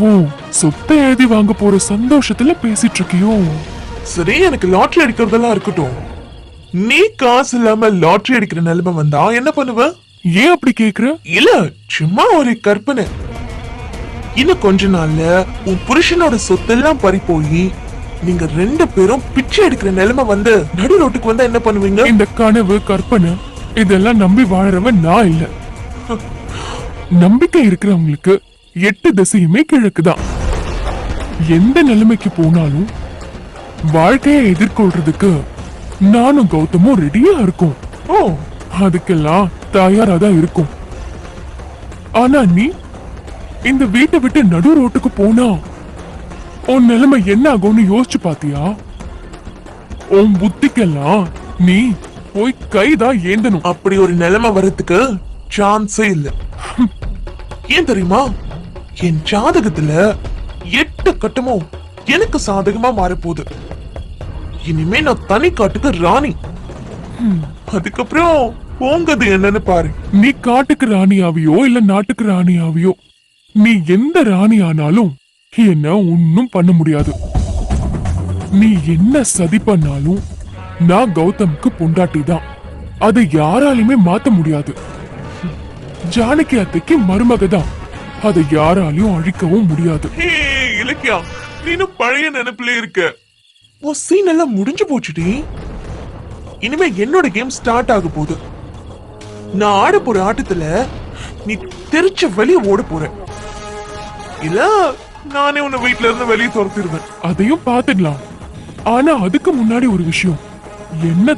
ஓ சொத்தை எழுதி வாங்க போற சந்தோஷத்துல பேசிட்டு இருக்கியோ சரி எனக்கு லாட்டரி அடிக்கிறதெல்லாம் இருக்கட்டும். நீ காசு இல்லாம லாட்டரி அடிக்கிற நிலைமை வந்தா என்ன பண்ணுவ? ஏன் அப்படி கேக்குற? இல்ல சும்மா ஒரு கற்பனை. இன்னும் கொஞ்ச நாள்ல உன் புருஷனோட சொத்தெல்லாம் பறி போய் நீங்க ரெண்டு பேரும் பிச்சை எடுக்கிற நிலைமை வந்து நடு ரோட்டுக்கு வந்தா என்ன பண்ணுவீங்க? இந்த கனவு கற்பனை இதெல்லாம் நம்பி வாழறவன் நான் இல்ல. நம்பிக்கை இருக்கிறவங்களுக்கு எட்டு திசையுமே கிழக்குதான். எந்த நிலைமைக்கு போனாலும் வாழ்க்கையை எதிர்கொள்றதுக்கு நானும் கௌதமும் ரெடியா இருக்கும். ஓ அதுக்கெல்லாம் தயாரா தான் இருக்கும். ஆனா நீ இந்த வீட்டை விட்டு நடு ரோட்டுக்கு போனா உன் நிலைமை என்ன ஆகும்னு யோசிச்சு பாத்தியா? உன் புத்திக்கெல்லாம் நீ போய் கைதான் ஏந்தணும். அப்படி ஒரு நிலைமை வர்றதுக்கு சான்ஸே இல்ல. ஏன் தெரியுமா? என் ஜாதகத்துல எட்டு கட்டமும் எனக்கு சாதகமா மாறப்போகுது. இனிமே நான் தனி காட்டுக்கு ராணி. அதுக்கப்புறம் போங்கது என்னன்னு பாரு. நீ காட்டுக்கு ராணியாவியோ இல்ல நாட்டுக்கு ராணியாவியோ? நீ எந்த ராணி ஆனாலும் என்ன ஒன்னும் பண்ண முடியாது. நீ என்ன சதி பண்ணாலும் நான் கௌதம்க்கு பொண்டாட்டி தான். அதை யாராலையுமே மாத்த முடியாது. ஜானகி அத்தைக்கு மருமக தான். அதை யாராலையும் அழிக்கவும் முடியாது. இலக்கியா நீனும் பழைய நினைப்புல இருக்க. உன் சீன் எல்லாம் முடிஞ்சு போச்சுடி. இனிமே என்னோட கேம் ஸ்டார்ட் ஆக போகுது. நான் ஆட போற ஆட்டத்துல நீ தெரிச்ச வெளிய ஓட போற. இல்ல நானே உன்னை வீட்ல இருந்து வெளியே துரத்திடுவேன். அதையும் பாத்துடலாம் ஆனா அதுக்கு முன்னாடி ஒரு விஷயம். என்ன